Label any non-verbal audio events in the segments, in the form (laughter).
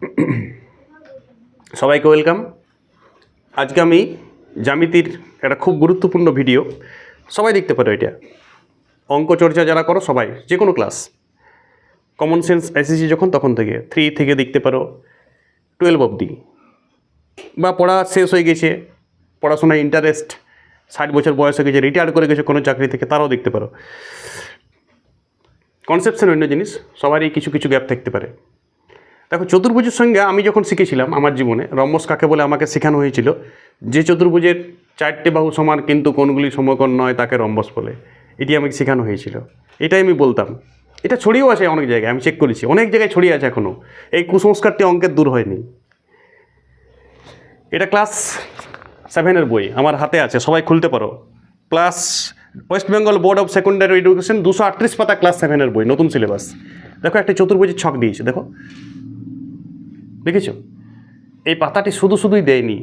(clears throat) সবাইকে ওয়েলকাম আজকে আমি জ্যামিতির একটা খুব গুরুত্বপূর্ণ ভিডিও সবাই দেখতে পারো এটা। অঙ্ক চর্চা যারা করো, সবাই যে কোনো ক্লাস কমন সেন্স এসেছি যখন, তখন থেকে। থ্রি থেকে দেখতে পারো। টুয়েলভ অবধি। বা পড়া শেষ হয়ে গেছে। পড়াশোনায় ইন্টারেস্ট ষাট বছর বয়স হয়ে গেছে রিটায়ার করে গেছে কোনো চাকরি থেকে, তারাও দেখতে পারো। কনসেপশন অন্য জিনিস, সবারই কিছু কিছু গ্যাপ থাকতে পারে। দেখো, চতুর্ভুজের সঙ্গে আমি যখন শিখেছিলাম আমার জীবনে রম্বস কাকে বলে আমাকে শেখানো হয়েছিল, যে চতুর্ভুজের চারটে বাহু সমান কিন্তু কোনগুলি সমকোণ নয় তাকে রম্বস বলে, এটি আমাকে শেখানো হয়েছিল। এটাই আমি বলতাম। এটা ছড়িয়েও আছে অনেক জায়গায়, আমি চেক করেছি। অনেক জায়গায় ছড়িয়ে আছে এখনও এই কুসংস্কারটি অঙ্কের দূর হয়নি। এটা ক্লাস সেভেনের বই, আমার হাতে আছে, সবাই খুলতে পারো। Plus West Bengal Board of Secondary Education দুশো আটত্রিশ পাতা ক্লাস সেভেনের বই, নতুন সিলেবাস দেখো, একটা চতুর্ভুজের ছক দিয়েছে, দেখো। দেখেছ? এই পাতাটি শুধু শুধুই দেয়নি।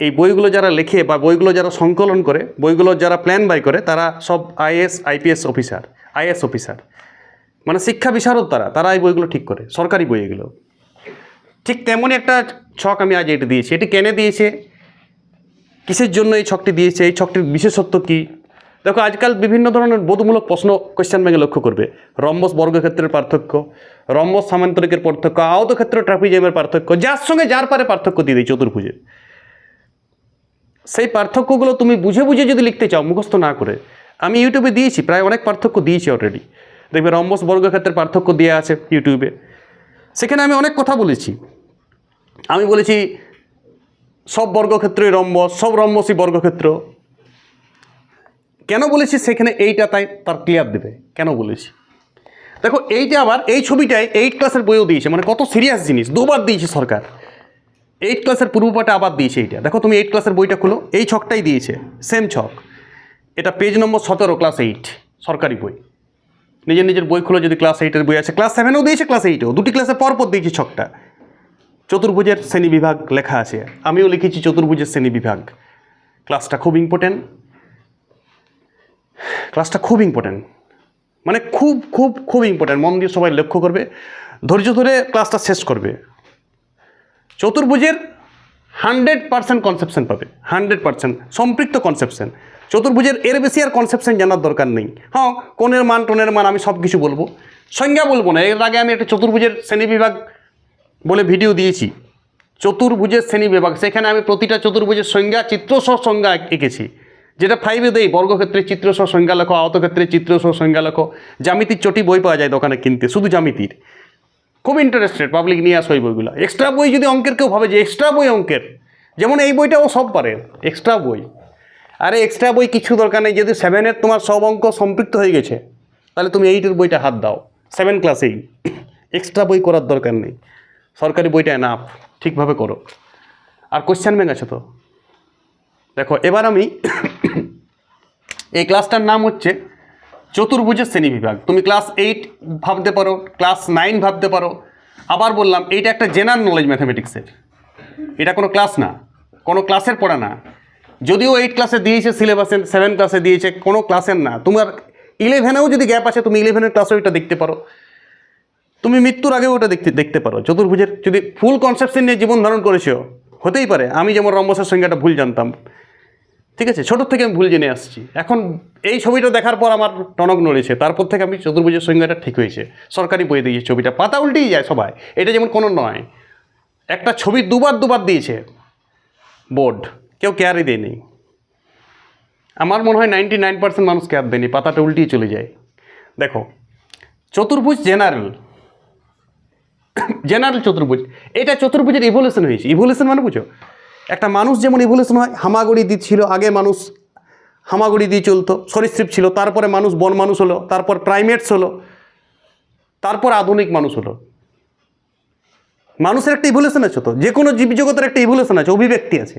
এই বইগুলো যারা লেখে বা বইগুলো যারা সংকলন করে, বইগুলো যারা প্ল্যান বাই করে, তারা সব IS, IPS officer IS officer মানে শিক্ষা বিশারদ তারা তারা এই বইগুলো ঠিক করে, সরকারি বই এগুলো। ঠিক তেমনই একটা ছক আমি আজ এটি দিয়েছি। এটি কেনে দিয়েছে? কিসের জন্য এই ছকটি দিয়েছে? এই ছকটির বিশেষত্ব কী? দেখো, আজকাল বিভিন্ন ধরনের বোধমূলক প্রশ্ন কোয়েশ্চেন ব্যাঙ্কে লক্ষ্য করবে। রম্বস বর্গক্ষেত্রের পার্থক্য রম্বস সামান্তরিকের পার্থক্য আহতক্ষেত্র ট্রাফিজিয়ামের পার্থক্য, যার সঙ্গে যার পারে পার্থক্য দিয়ে দিই চতুর্ভুজে। সেই পার্থক্যগুলো তুমি বুঝে বুঝে যদি লিখতে চাও, মুখস্থ না করে, আমি ইউটিউবে দিয়েছি, প্রায় অনেক পার্থক্য দিয়েছি অলরেডি দেখবে রম্বস বর্গক্ষেত্রের পার্থক্য দেওয়া আছে ইউটিউবে। সেখানে আমি অনেক কথা বলেছি। আমি বলেছি, সব বর্গক্ষেত্রই রম্বস সব রম্বসই বর্গক্ষেত্র। কেন বলেছি? সেখানে এইটা তাই, তার ক্লিয়ার দেবে। কেন বলেছি? দেখো, এইটা আবার এই ছবিটায় এইট ক্লাসের বইও দিয়েছে মানে কত সিরিয়াস জিনিস, দুবার দিয়েছে সরকার। এইট ক্লাসের পূর্বপাটা আবার দিয়েছে এইটা। দেখো, তুমি এইট ক্লাসের বইটা খুলো, এই ছকটাই দিয়েছে সেম ছক। এটা পেজ নম্বর সতেরো ক্লাস এইট সরকারি বই। নিজের নিজের বই খুলে, যদি ক্লাস এইটের বই আছে। ক্লাস সেভেনেও দিয়েছে ক্লাস এইটেও দুটি ক্লাসে পরপর দিয়েছে ছকটা। চতুর্ভুজের শ্রেণি বিভাগ লেখা আছে। আমিও লিখেছি চতুর্ভুজের শ্রেণি বিভাগ। ক্লাসটা খুব ইম্পর্টেন্ট ক্লাসটা খুব ইম্পর্টেন্ট মানে খুব খুব খুব ইম্পর্টেন্ট মন দিয়ে সবাই লক্ষ্য করবে। ধৈর্য ধরে ক্লাসটা শেষ করবে। চতুর্ভুজের হান্ড্রেড পার্সেন্ট কনসেপশন পাবে। হান্ড্রেড পার্সেন্ট সম্পৃক্ত কনসেপশন চতুর্ভুজের এর বেশি আর কনসেপশন জানার দরকার নেই। হ্যাঁ কোণের মান, টোনের মান আমি সব কিছু বলব। সংজ্ঞা বলব না। এর আগে আমি একটা চতুর্ভুজের শ্রেণীবিভাগ বলে ভিডিও দিয়েছি। চতুর্ভুজের শ্রেণি বিভাগ। সেখানে আমি প্রতিটা চতুর্ভুজের সংজ্ঞা, চিত্রসহ সংজ্ঞা এঁকেছি। যেটা ফাইভে দেই বর্গক্ষেত্রে চিত্রসহ সংজ্ঞা লেখো আহতক্ষেত্রে চিত্রসহ সংজ্ঞা লেখো জ্যামিতির চটি বই পাওয়া যায় দোকানে কিনতে, শুধু জ্যামিতির। খুব ইন্টারেস্টেড পাবলিক নিয়ে আসো এই বইগুলো। এক্সট্রা বই যদি অঙ্কের কেউ ভাবে যে এক্সট্রা বই অঙ্কের, যেমন এই বইটা ও সব পারে এক্সট্রা বই। আরে এক্সট্রা বই কিছু দরকার নেই, যদি সেভেনের তোমার সব অঙ্ক সম্পৃক্ত হয়ে গেছে, তাহলে তুমি এইটের বইটা হাত দাও। সেভেন ক্লাসেই এক্সট্রা বই করার দরকার নেই। সরকারি বইটা এনাফ ঠিকভাবে করো। আর কোশ্চেন ব্যাংক আছে তো? দেখো, এবার আমি এই ক্লাসটার নাম হচ্ছে চতুর্ভুজের শ্রেণি বিভাগ। তুমি ক্লাস এইট ভাবতে পারো, ক্লাস নাইন ভাবতে পারো। আবার বললাম, এইটা একটা জেনারেল নলেজ ম্যাথামেটিক্সের এটা কোনো ক্লাস না, কোনো ক্লাসের পড়া না। যদিও এইট ক্লাসে দিয়েছে সিলেবাসে সেভেন ক্লাসে দিয়েছে, কোনো ক্লাসের না। তোমার ইলেভেনেও যদি গ্যাপ আছে, তুমি ইলেভেনের ক্লাসেও এটা দেখতে পারো। তুমি মৃত্যুর আগেও ওটা দেখতে দেখতে পারো। চতুর্ভুজের যদি ফুল কনসেপশন নিয়ে জীবন ধারণ করেছ, হতেই পারে। আমি যেমন রম্বসের সংজ্ঞাটা ভুল জানতাম। ঠিক আছে, ছোটোর থেকে আমি ভুল জেনে আসছি। এখন এই ছবিটা দেখার পর আমার টনক নড়েছে, তারপর থেকে আমি চতুর্ভুজের সংজ্ঞাটা ঠিক হয়েছে। সরকারি বই দিয়েছে ছবিটা, পাতা উল্টেই যায় সবাই, এটা যেমন কোনো নয়। একটা ছবি দুবার দুবার দিয়েছে বোর্ড, কেউ কেয়ারই দেয়নি। আমার মনে হয় নাইনটি নাইন পার্সেন্ট মানুষ কেয়ার দেয়নি, পাতাটা উল্টিয়ে চলে যায়। দেখো, চতুর্ভুজ জেনারেল জেনারেল চতুর্ভুজ, এটা চতুর্ভুজের ইভলিউশন হয়েছে। ইভলিউশন মানে বুঝো? একটা মানুষ যেমন ইভলিউশন হয় হামাগুড়ি দিচ্ছিল আগে মানুষ হামাগুড়ি দিয়ে চলতো, সরীসৃপ ছিল, তারপরে মানুষ বন মানুষ হলো, তারপর প্রাইমেটস হলো, তারপর আধুনিক মানুষ হলো। মানুষের একটা ইভলিউশন আছে তো, যে কোনো জীবজগতের একটা ইভলিউশন আছে, অভিব্যক্তি আছে।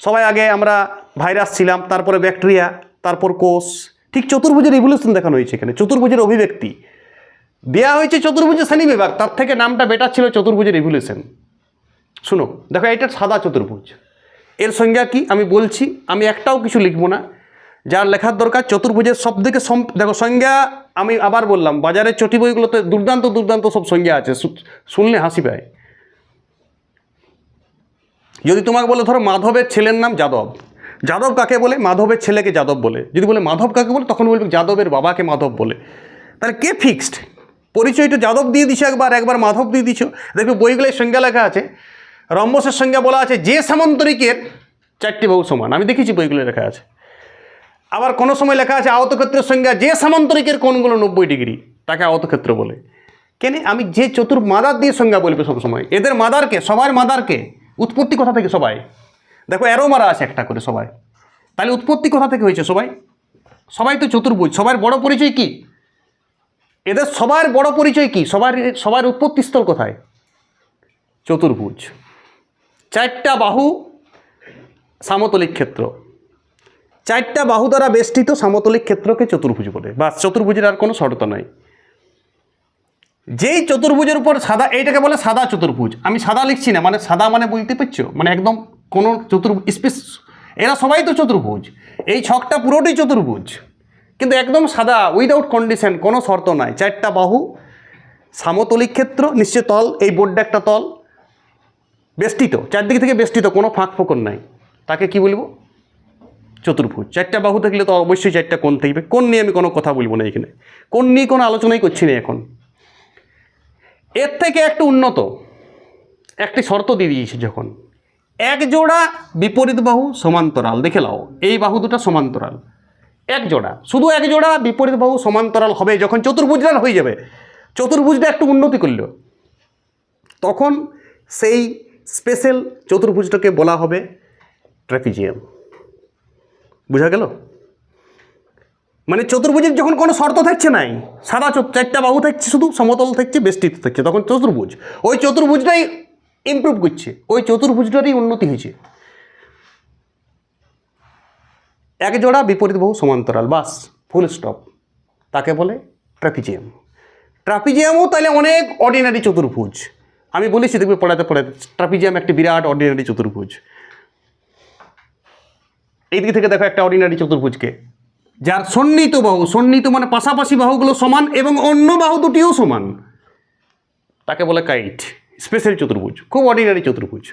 সবাই আগে আমরা ভাইরাস ছিলাম, তারপরে ব্যাকটেরিয়া তারপর কোষ, ঠিক চতুর্ভুজের ইভলিউশন দেখানো হয়েছে এখানে, চতুর্ভুজের অভিব্যক্তি। দেয়া হয়েছে চতুর্ভুজের শ্রেণি বিভাগ, তার থেকে নামটা বেটার ছিল চতুর্ভুজের রিভলিউশন শুনো, দেখো এটা সাদা চতুর্ভুজ। এর সংজ্ঞা কি? আমি বলছি, আমি একটাও কিছু লিখব না। যার লেখার দরকার চতুর্ভুজের সব থেকে দেখো, সংজ্ঞা আমি আবার বললাম, বাজারের চটি বইগুলোতে দুর্দান্ত দুর্দান্ত সব সংজ্ঞা আছে। শুনলে হাসি পায়। যদি তোমাকে বলে, ধরো, মাধবের ছেলের নাম যাদব। যাদব কাকে বলে? মাধবের ছেলেকে যাদব বলে। যদি বলে মাধব কাকে বলে, তখন বলবে যাদবের বাবাকে মাধব বলে। তাহলে কে ফিক্সড পরিচয়টা যাদব দিয়ে দিছো একবার একবার মাধব দিয়ে দিছো। দেখবে বইগুলোয় সংজ্ঞা লেখা আছে। রম্বসের সংজ্ঞা বলা আছে, যে সামন্তরিকের চারটি বহু সমান। আমি দেখেছি বইগুলো লেখা আছে। আবার কোনো সময় লেখা আছে, আয়তক্ষেত্রের সংজ্ঞা, যে সামান্তরিকের কোণগুলো নব্বই ডিগ্রি, তাকে আয়তক্ষেত্র বলে। কেন? আমি যে চতুর মাদার দিয়ে সংজ্ঞা বলবে সবসময়, এদের মাদারকে, সবার মাদারকে, উৎপত্তি কথা থেকে সবাই? দেখো এরও মারা আছে একটা করে সবাই। তাহলে উৎপত্তি কথা থেকে হয়েছে সবাই? সবাই তো চতুর্ভুজ সবার বড় পরিচয় কি? এদের সবার বড় পরিচয় কি? সবার সবার উৎপত্তিস্থল কোথায়? চতুর্ভুজ। চারটা বাহু সামতলিক ক্ষেত্র। চারটা বাহু দ্বারা বেষ্টিত সামতলিক ক্ষেত্রকে চতুর্ভুজ বলে। বা চতুর্ভুজের আর কোনো শর্ত নাই। যেই চতুর্ভুজের উপর সাদা, এইটাকে বলে সাদা চতুর্ভুজ। আমি সাদা লিখছি না মানে সাদা মানে বুঝতে পারছ? মানে একদম কোনো চতুর, স্পেস, এরা সবাই তো চতুর্ভুজ। এই ছকটা পুরোটাই চতুর্ভুজ। কিন্তু একদম সাদা উইদাউট কন্ডিশন কোনো শর্ত নাই। চারটা বাহু, সামতলিক ক্ষেত্র, নিশ্চয় তল, এই বোর্ডটা একটা তল। বেষ্টিত, চারদিক থেকে বেষ্টিত, কোনো ফাঁক ফোকর নাই। তাকে কি বলব? চতুর্ভুজ। চারটা বাহু থাকলে তো অবশ্যই চারটা কোণ থাকবে। কোন নিয়ে আমি কোনো কথা বলব না এখানে। কোন নিয়ে কোনো আলোচনাই করছি না এখন। এর থেকে একটু উন্নত। একটি শর্ত দিয়ে দিয়েছে যখন। এক জোড়া বিপরীত বাহু সমান্তরাল। দেখে নাও, এই বাহু দুটো সমান্তরাল। এক জোড়া। শুধু এক জোড়া বিপরীত বাহু সমান্তরাল হবে যখন চতুর্ভুজটা হয়ে যাবে। চতুর্ভুজটা একটু উন্নতি করল। তখন সেই স্পেশাল চতুর্ভুজটাকে বলা হবে ট্র্যাপিজিয়াম। বুঝা গেল? মানে চতুর্ভুজের যখন কোনো শর্ত থাকছে নাই, সাদা চারটা বাহু থাকছে শুধু, সমতল থাকছে, বেষ্টিত থাকছে, তখন চতুর্ভুজ। ওই চতুর্ভুজটাই ইমপ্রুভ করছে, ওই চতুর্ভুজটারই উন্নতি হয়েছে। এক জোড়া বিপরীত বহু সমান্তরাল, বাস ফুল স্টপ তাকে বলে ট্রাপিজিয়াম ট্রাপিজিয়ামও তাহলে অনেক অর্ডিনারি চতুর্ভুজ। আমি বলেছি, দেখবে পড়াতে পড়াতে, ট্রাপিজিয়াম একটি বিরাট অর্ডিনারি চতুর্ভুজ। এই দিক থেকে দেখো একটা অর্ডিনারি চতুর্ভুজকে। যার সন্নিহিত বাহু, সন্নিহিত মানে পাশাপাশি বাহুগুলো সমান এবং অন্য বাহু দুটিও সমান। তাকে বলে কাইট স্পেশাল চতুর্ভুজ, খুব অর্ডিনারি চতুর্ভুজ।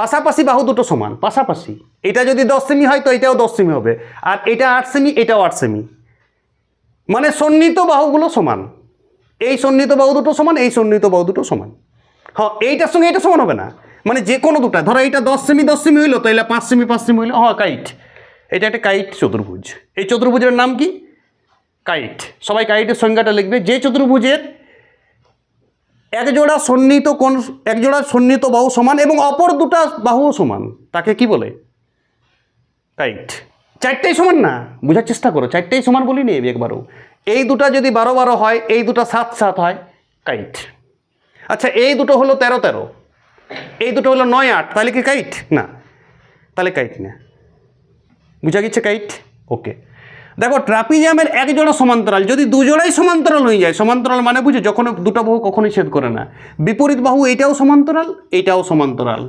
পাশাপাশি বাহু দুটো সমান, পাশাপাশি। এটা যদি দশ সেমি হয় তো এটাও দশ সেমি হবে। আর এটা আট সেমি এটাও আট সেমি মানে সন্নিহিত বাহুগুলো সমান। এই সন্নিহিত বাহু দুটো সমান, এই সন্নিহিত বাহু দুটো সমান। হ্যাঁ এইটার সঙ্গে এটা সমান হবে না। মানে যে কোনো দুটা ধরো এইটা দশ সেমি দশ সেমি হইল তাহলে পাঁচ সেমি পাঁচ সেমি হইল হ্যাঁ কাইট এটা একটা কাইট চতুর্ভুজ। এই চতুর্ভুজের নাম কি? কাইট সবাই কাইটের সংজ্ঞাটা লিখবে। যে চতুর্ভুজের এক জোড়া সন্নিহিত কোন, এক জোড়া সন্নিহিত বাহু সমান এবং অপর দুটা বাহুও সমান। তাকে কি বলে? কাইট চারটেই সমান না? বোঝার চেষ্টা করো। চারটেই সমান বলি নি একবারও। এই দুটা যদি বারো বারো হয়, এই দুটো সাত সাত হয়, কাইট। আচ্ছা এই দুটো হলো তেরো তেরো। এই দুটো হলো নয় আট, তাহলে কি কাইট? না, তাহলে কাইট না। বুঝা গেছে কাইট? ওকে। দেখো, ট্রাপিজিয়ামের এক জোড়া সমান্তরাল, যদি দু জোড়াই সমান্তরাল হয়ে যায়, সমান্তরাল মানে বুঝে যখন দুটো বাহু কখনোই ছেদ করে না। বিপরীত বাহু এইটাও সমান্তরাল এইটাও সমান্তরাল।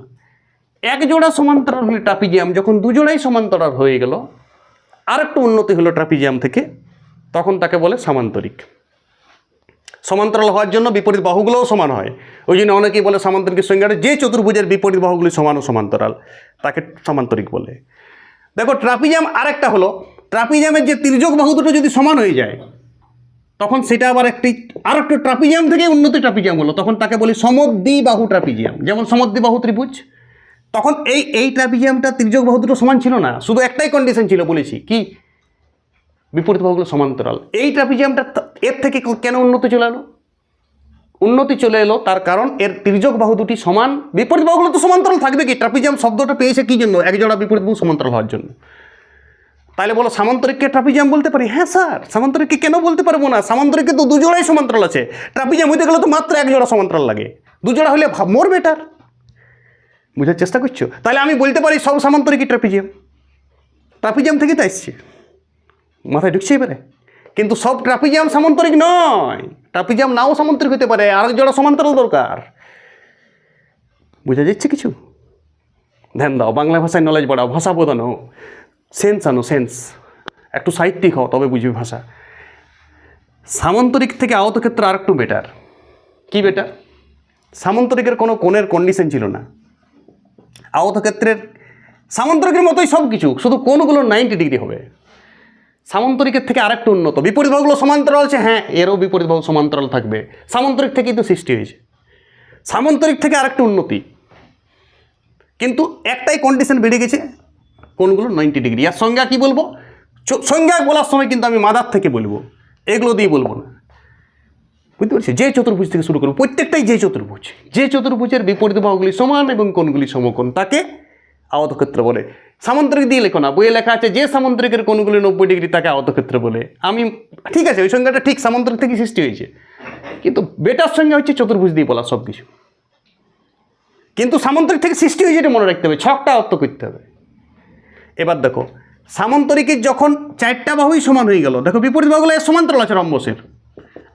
এক জোড়া সমান্তরাল হলে ট্রাপিজিয়াম, যখন দুজোড়াই সমান্তরাল হয়ে গেল আর একটু উন্নতি হলো ট্রাপিজিয়াম থেকে। তখন তাকে বলে সামান্তরিক। সমান্তরাল হওয়ার জন্য বিপরীত বাহুগুলোও সমান হয়। ওই জন্য অনেকেই বলে সামান্তরিকের সংজ্ঞাটা যে চতুর্ভুজের বিপরীত বাহুগুলি সমান ও সমান্তরাল, তাকে সমান্তরিক বলে। দেখো ট্রাপিজাম আরেকটা হলো ট্রাপিজামের যে তির্যক বাহু দুটো যদি সমান হয়ে যায়, তখন সেটা আবার একটি আর একটু ট্রাপিজিয়াম থেকে উন্নতি ট্রাপিজিয়াম হলো। তখন তাকে বলি সমদ্বি বাহু ট্রাপিজিয়াম। যেমন সমদ্বি বাহু ত্রিভুজ, তখন এই এই ট্রাপিজিয়ামটা তির্যক বাহু দুটো সমান ছিল না। শুধু একটাই কন্ডিশন ছিল বলেছি। কি? বিপরীত বাহুগুলো সমান্তরাল। এই ট্রাপিজিয়ামটা এর থেকে কেন উন্নতি চলে এলো? উন্নতি চলে এলো তার কারণ এর তির্যক বাহু দুটি সমান, বিপরীত বাহুগুলো তো সমান্তরাল থাকবে কি? ট্রাপিজিয়াম শব্দটা পেয়েছে কি জন্য? এক জোড়া বিপরীত বাহু সমান্তরাল হওয়ার জন্য। তাহলে বলো, সামান্তরিককে ট্রাপিজিয়াম বলতে পারি? হ্যাঁ স্যার, সামান্তরিককে কেন বলতে পারব না? সামান্তরিককে তো দু জোড়াই সমান্তরাল আছে। ট্রাপিজিয়াম হইতে গেলে তো মাত্র এক জোড়া সমান্তরাল লাগে। দুজোড়া হলে মোর বেটার বুঝার চেষ্টা করছ? তাহলে আমি বলতে পারি সব সামান্তরিকই ট্রাপিজিয়াম। ট্রাপিজিয়াম থেকে তো এসছে। মাথায় ঢুকছে এবারে কিন্তু সব ট্রাপিজিয়াম সামান্তরিক নয়। ট্রাপিজিয়াম নাও সামান্তরিক হতে পারে, আরেক জোড়া সমান্তরাল দরকার। বোঝা যাচ্ছে কিছু? ধ্যান দাও, বাংলা ভাষায় নলেজ বাড়াও, ভাষা বোধানো সেন্স আনো সেন্স একটু সাহিত্যিক হও, তবে বুঝবে ভাষা। সামন্তরিক থেকে আহত ক্ষেত্র আর একটু বেটার কি বেটার সামন্তরিকের কোনো কোণের কন্ডিশন ছিল না। আহত ক্ষেত্রের সামন্তরিকের মতোই সব কিছু শুধু কোনগুলো নাইনটি ডিগ্রি হবে। সামন্তরিকের থেকে আরেকটু উন্নত। বিপরীত ভাগগুলো সমান্তরাল আছে হ্যাঁ এরও বিপরীত ভাগ সমান্তরাল থাকবে। সামন্তরিক থেকেই তো সৃষ্টি হয়েছে। সামন্তরিক থেকে আরেকটু উন্নতি। কিন্তু একটাই কন্ডিশন বেড়ে গেছে, কোনগুলো? নাইনটি ডিগ্রি আর সংজ্ঞা কি বলব? সংজ্ঞা বলার সময় কিন্তু আমি মাদার থেকে বলব। এগুলো দিয়ে বলব না। বুঝতে পারছি? যে চতুর্ভুজ থেকে শুরু করব। প্রত্যেকটাই যে চতুর্ভুজ। যে চতুর্ভুজের বিপরীত বাহুগুলি সমান এবং কোনগুলি সমকোণ? তাকে আওতক্ষেত্র বলে। সামন্তরিক দিয়ে লেখো না, বইয়ে লেখা আছে, যে সামন্তরিকের কোনগুলি নব্বই ডিগ্রি তাকে আওতক্ষেত্র বলে। আমি, ঠিক আছে, ওই সংজ্ঞাটা ঠিক সামন্তরিক থেকে সৃষ্টি হয়েছে। কিন্তু বেটার সংজ্ঞা হচ্ছে চতুর্ভুজ দিয়ে বলা সব কিছু। কিন্তু সামন্তরিক থেকে সৃষ্টি হয়েছে এটা মনে রাখতে হবে, ছকটা অর্থ করতে হবে। এবার দেখো, সামন্তরিকের যখন চারটা বাহুই সমান হয়ে গেল, দেখো বিপরীত বাহুগুলো সমান্তরাল আছে রম্বসের।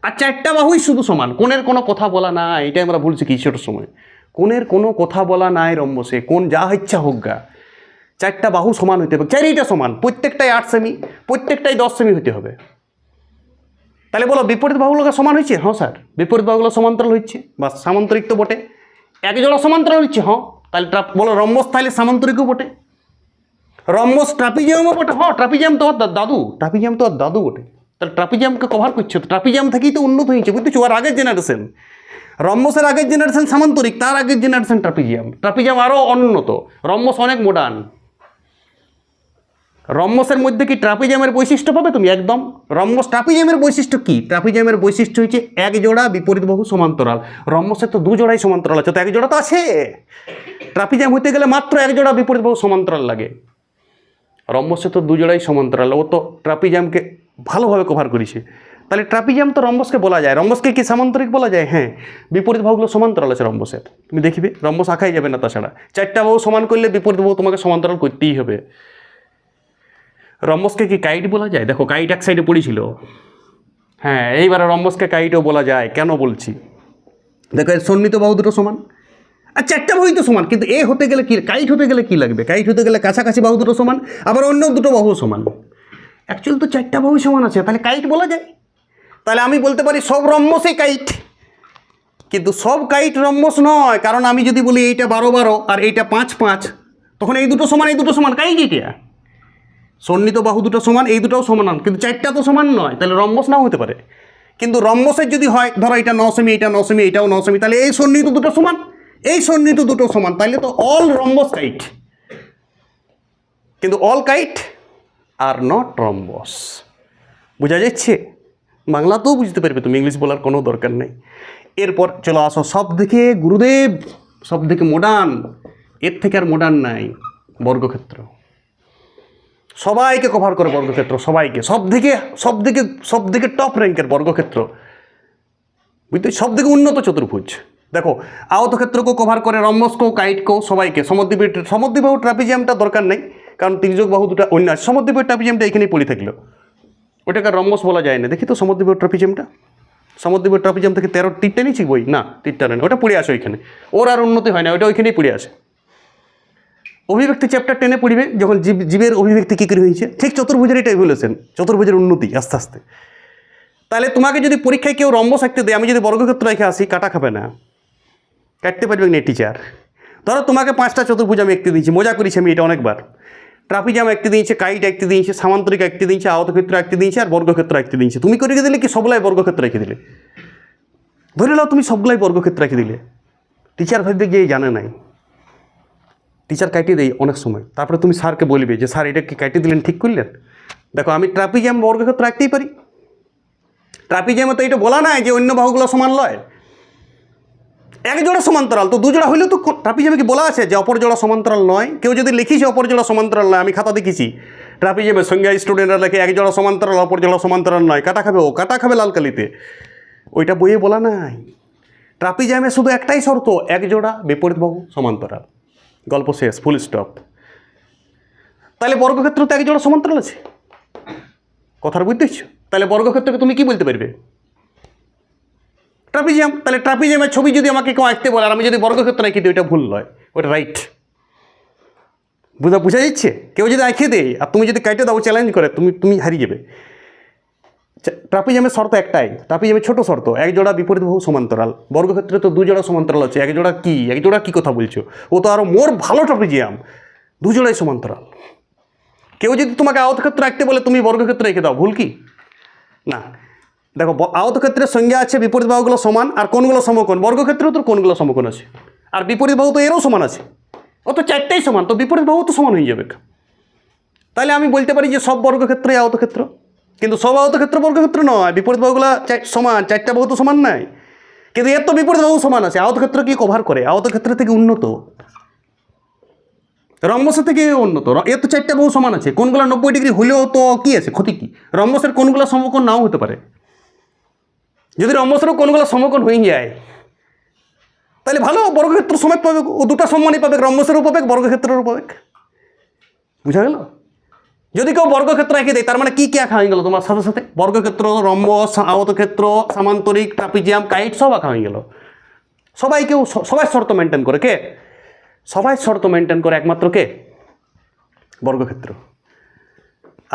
আর চারটা বাহুই শুধু সমান, কোণের কোনো কথা বলা না এটাই আমরা ভুলছি কি ছোটোর সময়। কোণের কোনো কথা বলা নাই রম্বসে কোন যা ইচ্ছা হোক গা। চারটা বাহু সমান হইতে হবে, চারিটা সমান, প্রত্যেকটাই আট সেমি, প্রত্যেকটাই দশ সেমি হতে হবে। তাহলে বলো, বিপরীত বাহুগুলো সমান হয়েছে হ্যাঁ স্যার, বিপরীত বাহুগুলো সমান্তরাল হচ্ছে বা সামান্তরিক তো বটে। এক জোড়া সমান্তরাল হচ্ছে হ্যাঁ তাহলে বলো রম্বস তাহলে সামান্তরিকও বটে। রম্বস ট্রাপিজিয়ামও বটে হ্যাঁ ট্রাপিজিয়াম তো দাদু, ট্রাপিজিয়াম তো দাদু বটে। তাহলে ট্রাপিজিয়ামকে কভার করছে, ট্রাপিজিয়াম থেকেই তো উন্নত হয়েছে, বুঝতেছো? আর আগের জেনারেশন রম্বসের আগের জেনারেশন সামান্তরিক তার আগের জেনারেশন ট্রাপিজিয়াম। ট্রাপিজিয়াম আরও উন্নত রম্বস অনেক মডার্ন রম্বসের মধ্যে কি ট্রাপিজিয়ামের বৈশিষ্ট্য পাবে তুমি? একদম। রম্বস ট্রাপিজিয়ামের বৈশিষ্ট্য কি? ট্রাপিজিয়ামের বৈশিষ্ট্য হচ্ছে এক জোড়া বিপরীত বহু সমান্তরাল। রম্বসের তো দু জোড়াই সমান্তরাল আছে, তো এক জোড়া তো আছে। ট্রাপিজিয়াম হইতে গেলে মাত্র এক জোড়া বিপরীত বহু সমান্তরাল লাগে। রম্বসে তো দু জোড়াই সমান্তরাল, ও তো ট্রাপিজামকে ভালোভাবে কভার করেছে। তাহলে ট্রাপিজাম তো রম্বসকে বলা যায়। রম্বসকে কি সামান্তরিক বলা যায়? হ্যাঁ। বিপরীত বাহুগুলো সমান্তরাল আছে রম্বসের। তুমি দেখবে, রম্বস আঁকাই যাবে না তাছাড়া। চারটা বাহু সমান করলে বিপরীত বাহু তোমাকে সমান্তরাল করতেই হবে। রম্বসকে কি কাইট বলা যায়? দেখো, কাইট এক সাইডে পড়েছিল। হ্যাঁ এইবারে রম্বসকে কাইটও বলা যায়। কেন বলছি? দেখো, এর সন্নিহিত বাহু দুটো সমান। আর চারটা বাহুই তো সমান, কিন্তু এ হতে গেলে কি কাইট হতে গেলে কি লাগবে? কাইট হতে গেলে কাছাকাছি বাহু দুটো সমান, আবার অন্য দুটো বাহু সমান। অ্যাকচুয়ালি তো চারটা বাহু সমান আছে, তাহলে কাইট বলা যায়? তাহলে আমি বলতে পারি সব রম্বসই কাইট। কিন্তু সব কাইট রম্বস নয়, কারণ আমি যদি বলি এইটা বারো বারো আর এইটা পাঁচ পাঁচ, তখন এই দুটো সমান, এই দুটো সমান, কাইট এটা সন্নিহিত বাহু দুটো সমান, এই দুটোও সমান কিন্তু চারটা তো সমান নয়, তাহলে রম্বস নাও হতে পারে। কিন্তু রম্বসের যদি হয়, ধরো এটা নসেমি এটা নসেমি এটাও নসেমি, তাহলে এই সন্নিহিত দুটো সমান, এই সন্নিহিত দুটো সমান তাহলে তো অল রম্বস কাইট। কিন্তু all kite are not rhombus বোঝা যাচ্ছে? বাংলাতেও বুঝতে পারবে তুমি ইংলিশ বলার কোনো দরকার নেই। এরপর চলো আসো সব থেকে গুরুদেব সব থেকে মডার্ন এর থেকে আর মডার্ন নাই, বর্গক্ষেত্র। সবাইকে কভার করে বর্গক্ষেত্র, সবাইকে। সব থেকে সব থেকে সব থেকে টপ র্যাঙ্কের বর্গক্ষেত্র। বুঝতে সব থেকে উন্নত চতুর্ভুজ। দেখো আহতক্ষেত্রকেও কভার করে রম্বসকেও কাইটকেও সবাইকে। সমদ্বীপের সমদ্বীপবাহু ট্রাপিজিয়ামটা দরকার নেই, কারণ তির্যক বাহু দুটা অন্য সমদ্বীপের ট্রাপিজিয়ামটা এখানেই পড়ে থাকল। ওটাকে রম্বস বলা যায় না দেখি তো সমদ্বীপের ট্রাপিজিয়ামটা সমদ্বীপের ট্রাপিজিয়াম থেকে তেরো তীরটা নিয়েছি বই? না, তীরটা নেই। ওটা পড়ে আসে ওইখানে। ওর আর উন্নতি হয় না ওটা ওইখানেই পড়ে আসে। অভিব্যক্তি চ্যাপ্টার টেনে পড়িবে, যখন জীব, জীবের অভিব্যক্তি কী করে হয়েছে? ঠিক চতুর্ভুজের এটা ইভলিউশন চতুর্ভুজের উন্নতি আস্তে আস্তে। তাহলে তোমাকে যদি পরীক্ষায় কেউ রম্বস আঁকতে দেয়, আমি যদি বর্গক্ষেত্র রেখে আসি, কাটা খাবে না। কাটতে পারবে না টিচার ধরো তোমাকে পাঁচটা চতুর্ভুজ আমি একটি দিয়েছি, মজা করেছি আমি এটা অনেকবার। ট্রাপিজাম একটি দিয়েছে কাইট একটি দিয়েছে সামান্তরিক একটি দিয়েছে আহতক্ষেত্র একটি দিয়েছে আর বর্গক্ষেত্র একটি দিয়েছে তুমি করে দিলে কি? সবলাই বর্গক্ষেত্র রেখে দিলে। ধরে নাও তুমি সবগুলাই বর্গক্ষেত্র রেখে দিলে। টিচার ভাববে গিয়ে জানে নাই। টিচার কাটিয়ে দেয় অনেক সময়। তারপরে তুমি স্যারকে বলবে যে, স্যার, এটা কি কাটিয়ে দিলেন? ঠিক করলেন? দেখো, আমি ট্রাপিজাম বর্গক্ষেত্র রাখতেই পারি। ট্রাপিজামে তো এটা বলা নাই যে, অন্য বাহুগুলো সমান লয়। এক জোড়া সমান্তরাল, তো দু জোড়া হইলেও তো ট্রাপিজামে কি বলা আছে যে অপর জোড়া সমান্তরাল নয়? কেউ যদি লিখিছে অপর জোড়া সমান্তরাল নয়, আমি খাতা দেখেছি। ট্রাপিজামের সঙ্গে স্টুডেন্টরা লেখে এক জোড়া সমান্তরাল, অপর জোড়া সমান্তরাল নয়। কাটা খাবে ও, কাটা খাবে লালকালিতে ওইটা বইয়ে বলা নাই। ট্রাপিজামে শুধু একটাই শর্ত এক জোড়া বিপরীত বাহু সমান্তরাল। গল্প শেষ ফুল স্টপ তাহলে বর্গক্ষেত্র তো এক জোড়া সমান্তরাল আছে? কথার বুঝতেছো তাহলে বর্গক্ষেত্রকে তুমি কি বলতে পারবে? ট্রাপিজিয়াম তাহলে ট্রাপিজিয়ামের ছবি যদি আমাকে কেউ আঁকতে বলে, আর আমি যদি বর্গক্ষেত্র আঁকি দিই, ওইটা ভুল নয় ওটা রাইট বুঝা বোঝা যাচ্ছে? কেউ যদি আঁকিয়ে দেয়, আর তুমি যদি কাইটে দাও চ্যালেঞ্জ করে, তুমি তুমি হারিয়ে যাবে। ট্রাপিজামের শর্ত একটাই ট্রাপিজামের ছোট শর্ত, এক জোড়া বিপরীত বহু সমান্তরাল। বর্গক্ষেত্রে তো দু জোড়া সমান্তরাল আছে, এক জোড়া কী, এক জোড়া কি কথা বলছো? ও তো আরও মোর ভালো ট্রাপিজিয়াম দু জোড়াই সমান্তরাল। কেউ যদি তোমাকে আয়তক্ষেত্র আঁকতে বলে, তুমি বর্গক্ষেত্র রেখে দাও, ভুল কি? না। দেখো, ব- আয়তক্ষেত্রের সংজ্ঞা আছে বিপরীত বাহুগুলো সমান, আর কোনগুলো সমকোণ। বর্গক্ষেত্রেও তো কোনগুলো সমকোণ আছে। আর বিপরীত বাহু তো এরও সমান আছে। ও তো চারটেই সমান, তো বিপরীত বাহু তো সমান হয়ে যাবে। তাহলে আমি বলতে পারি যে সব বর্গক্ষেত্রই আয়তক্ষেত্র কিন্তু সব আহত ক্ষেত্র বর্গক্ষেত্র নয়, বিপরীত বাহুগুলো সমান, চারটা বাহু তো সমান নাই। কিন্তু এর তো বিপরীত বাহু সমান আছে আয়তক্ষেত্র কি কভার করে? আহত ক্ষেত্র থেকে উন্নত। রম্বসের থেকে উন্নত। এর তো চারটা বহু সমান আছে। কোনগুলো নব্বই ডিগ্রি হলেও তো কি আছে? ক্ষতি কি? রম্বসের কোনগুলো সমকোণ নাও হতে পারে। যদি রম্বসেরও কোনগুলো সমকোণ হয়ে যায়, তাহলে ভালো বর্গক্ষেত্র সমেত পাবে, ও দুটো সম্মানই পাবে, রম্বসেরও পাবে বর্গক্ষেত্রেরও পাবে বুঝা গেল? যদি কেউ বর্গক্ষেত্র এঁকে দেয়, তার মানে কী কী আঁকা হয়ে গেল তোমার সাথে সাথে? বর্গক্ষেত্র, রম্বস, আয়তক্ষেত্র, সামান্তরিক, ট্রাপিজিয়াম, কাইট সব আঁকা হয়ে গেল। সবাই কেউ সবাই শর্ত মেনটেন করে কে? সবাই শর্ত মেনটেন করে একমাত্র কে? বর্গক্ষেত্র।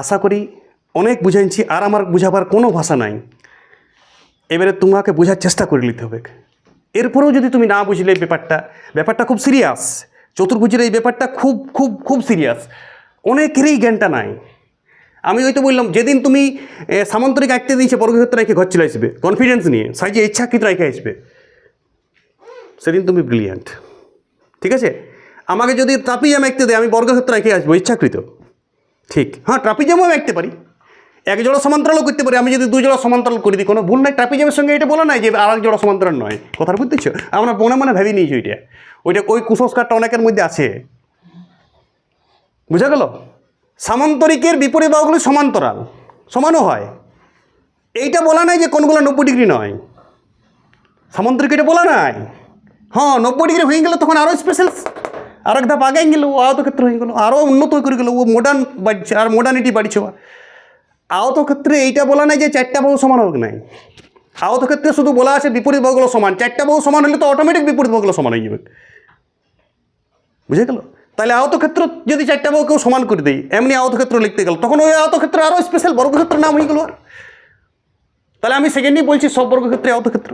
আশা করি অনেক বুঝাইছি, আর আমার বুঝাবার কোনো ভাষা নাই। এবারে তোমাকে বোঝার চেষ্টা করে নিতে হবে। এরপরেও যদি তুমি না বুঝলে এই ব্যাপারটা ব্যাপারটা খুব সিরিয়াস চতুর্ভুজের এই ব্যাপারটা খুব খুব খুব সিরিয়াস অনেকেরই জ্ঞানটা নাই। আমি ওই তো বললাম, যেদিন তুমি সামান্তরিক আঁকতে দিয়েছে বর্গক্ষেত্র রেখে ঘর চলে আসবে। কনফিডেন্স নিয়ে সাইজে ইচ্ছাকৃত রেখে আসবে। সেদিন তুমি ব্রিলিয়ান্ট ঠিক আছে? আমাকে যদি ট্রাপিজাম আঁকতে দেয়, আমি বর্গক্ষেত্র রেখে আসব, ইচ্ছাকৃত। ঠিক। হ্যাঁ ট্রাপিজামও আমি আঁকতে পারি। এক জোড়া সমান্তরালও করতে পারি। আমি যদি দুই জোড়া সমান্তরাল করে দিই, কোনো ভুল নাই। ট্রাপিজামের সঙ্গে এটা বলা নাই যে আর এক জোড়া সমান্তরাল নয়। কথাটা বুঝতেছো? আমরা মনে মনে ভেবে নিয়েছি ওইটা। ওইটা ওই কুসংস্কারটা অনেকের মধ্যে আছে। বুঝা গেল? সামান্তরিকের বিপরীত বাহুগুলো সমান্তরাল, সমানও হয়। এইটা বলা নাই যে কোনগুলো নব্বই ডিগ্রি নয়। সামান্তরিক এটা বলা নাই। হ্যাঁ নব্বই ডিগ্রি হয়ে গেলে তখন আরও স্পেশাল আর এক ধাপ আগে গেল ও আয়তক্ষেত্র হয়ে গেল, আরও উন্নত করে গেল, ও মডার্ন বাড়ছে, আর মডার্নিটি বাড়ছে। আয়তক্ষেত্রে এইটা বলা নাই যে চারটা বহু সমান হোক নাই। আয়তক্ষেত্রে শুধু বলা আছে বিপরীত বাহুগুলো সমান। চারটা বহু সমান হলে তো অটোমেটিক বিপরীত বাহুগুলো সমান হয়ে যাবে। বুঝে গেল? তাহলে আয়তক্ষেত্র যদি চারটা বাহু কেউ সমান করে দেয়, এমনি আয়তক্ষেত্র লিখতে গেল, তখন ওই আয়তক্ষেত্রে আরও স্পেশাল বর্গক্ষেত্র নাম হয়ে গেল তাহলে আমি সেকেন্ডই বলছি সব বর্গক্ষেত্রে আয়তক্ষেত্র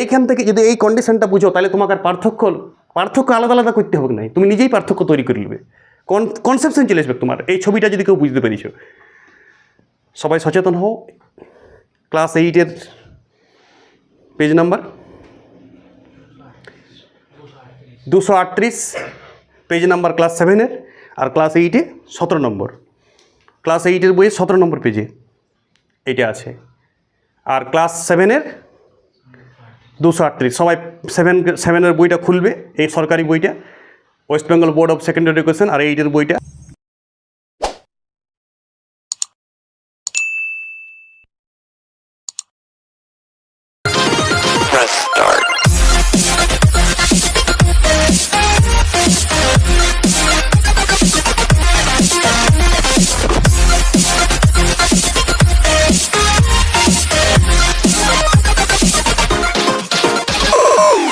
এইখান থেকে যদি এই কন্ডিশনটা বুঝো, তাহলে তোমাকে পার্থক্য পার্থক্য আলাদা আলাদা করতে হবে না তুমি নিজেই পার্থক্য তৈরি করে নেবে। কনসেপশন চলে আসবে তোমার। এই ছবিটা যদি কেউ বুঝতে পেরেছ। সবাই সচেতন হও। ক্লাস এইটের পেজ নাম্বার দুশো আটত্রিশ পেজ নাম্বার ক্লাস সেভেনের আর ক্লাস এইটে সতেরো নম্বর। ক্লাস এইটের বইয়ে সতেরো নম্বর পেজে এইটা আছে। আর ক্লাস সেভেনের দুশো আটত্রিশ। সবাই সেভেন সেভেনের বইটা খুলবে, এই সরকারি বইটা। West Bengal Board of Secondary Education আর এইটের বইটা।